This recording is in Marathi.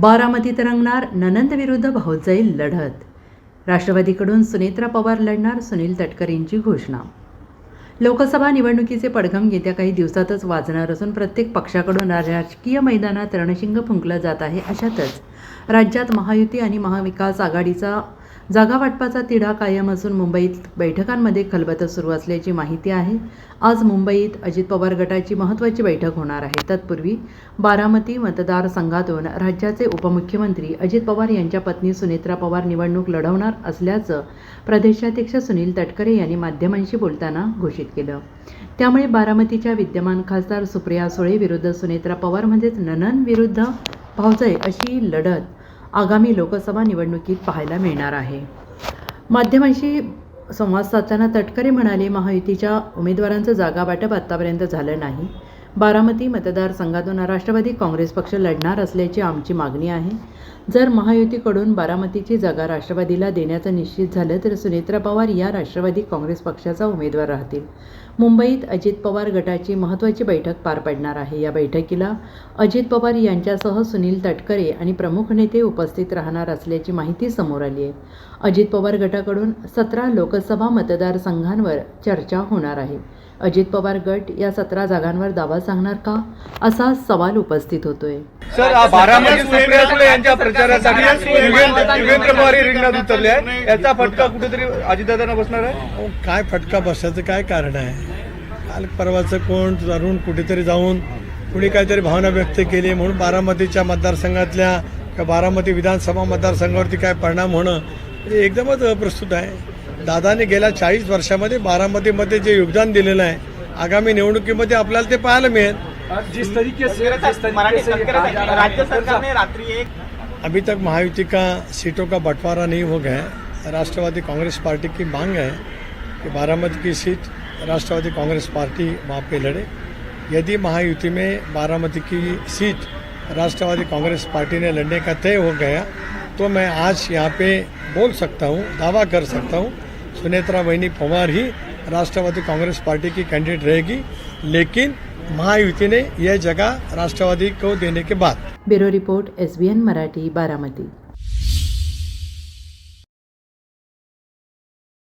बारामतीत रंगणार ननंद विरुद्ध भाऊजाई लढत. राष्ट्रवादीकडून सुनेत्रा पवार लढणार सुनील तटकरेंची घोषणा. लोकसभा निवडणुकीचे पडघम येत्या काही दिवसातच वाजणार असून प्रत्येक पक्षाकडून राजकीय मैदानात रणशिंग फुंकलं जात आहे अशातच राज्यात महायुती आणि महाविकास आघाडीचा जागा वाटपाचा तिढा कायम असून मुंबईत बैठकांमध्ये खलबतं सुरू असल्याची माहिती आहे. आज मुंबईत अजित पवार गटाची महत्त्वाची बैठक होणार आहे. तत्पूर्वी बारामती मतदारसंघातून राज्याचे उपमुख्यमंत्री अजित पवार यांच्या पत्नी सुनेत्रा पवार निवडणूक लढवणार असल्याचं प्रदेशाध्यक्ष सुनील तटकरे यांनी माध्यमांशी बोलताना घोषित केलं. त्यामुळे बारामतीच्या विद्यमान खासदार सुप्रिया सुळे विरुद्ध सुनेत्रा पवार म्हणजेच ननन विरुद्ध भावजय अशी लढत आगामी लोकसभा निवडणुकीत पाहायला मिळणार आहे. माध्यमांशी संवाद साधताना तटकरे म्हणाले महायुतीच्या उमेदवारांचं जागा वाटप आत्तापर्यंत झालं नाही. बारामती मतदारसंघातून राष्ट्रवादी काँग्रेस पक्ष लढणार असल्याची आमची मागणी आहे. जर महायुतीकडून बारामतीची जागा राष्ट्रवादीला देण्याचं निश्चित झालं तर सुनेत्रा पवार या राष्ट्रवादी काँग्रेस पक्षाचा उमेदवार राहतील. मुंबईत अजित पवार गटाची महत्त्वाची बैठक पार पडणार आहे. या बैठकीला अजित पवार यांच्यासह सुनील तटकरे आणि प्रमुख नेते उपस्थित राहणार असल्याची माहिती समोर आली आहे. अजित पवार गटाकडून सतरा लोकसभा मतदारसंघांवर चर्चा होणार आहे. अजित पवार गट या सतरा जागांवर दावा सांगणार का? असा सवाल उपस्थित होतोय. सर बारामती सुप्रिया सुळे यांच्या प्रचारासाठी पवार हे रिंगणात उतरले आहे. याचा फटका कुठेतरी अजितदादांना बसणार आहे? काय फटका बसायचं काय कारण आहे? काल परवाचं कोण तरुण कुठेतरी जाऊन कुणी काहीतरी भावना व्यक्त केली म्हणून बारामतीच्या मतदारसंघातल्या किंवा बारामती विधानसभा मतदारसंघावरती काय परिणाम होणं म्हणजे एकदमच अप्रस्तुत आहे. दादाने गेल्या चाळीस वर्षामध्ये बारामतीमध्ये जे योगदान दिलेलं आहे आगामी निवडणुकीमध्ये आपल्याला ते पाहायला मिळेल. जिस तरीके से जिस तरीके से है राज्य सरकार ने रात्रि एक अभी तक महायुति का सीटों का बंटवारा नहीं हो गया है। राष्ट्रवादी कांग्रेस पार्टी की मांग है कि बारामती की सीट राष्ट्रवादी कांग्रेस पार्टी वहाँ पे लड़े। यदि महायुति में बारामती की सीट राष्ट्रवादी कांग्रेस पार्टी ने लड़ने का तय हो गया तो मैं आज यहाँ पे बोल सकता हूँ दावा कर सकता हूँ सुनेत्रा बहनी पवार ही राष्ट्रवादी कांग्रेस पार्टी की कैंडिडेट रहेगी. लेकिन महायुति ने यह जगह राष्ट्रवादी को देने के बाद. Bureau report S B N Marathi Baramati.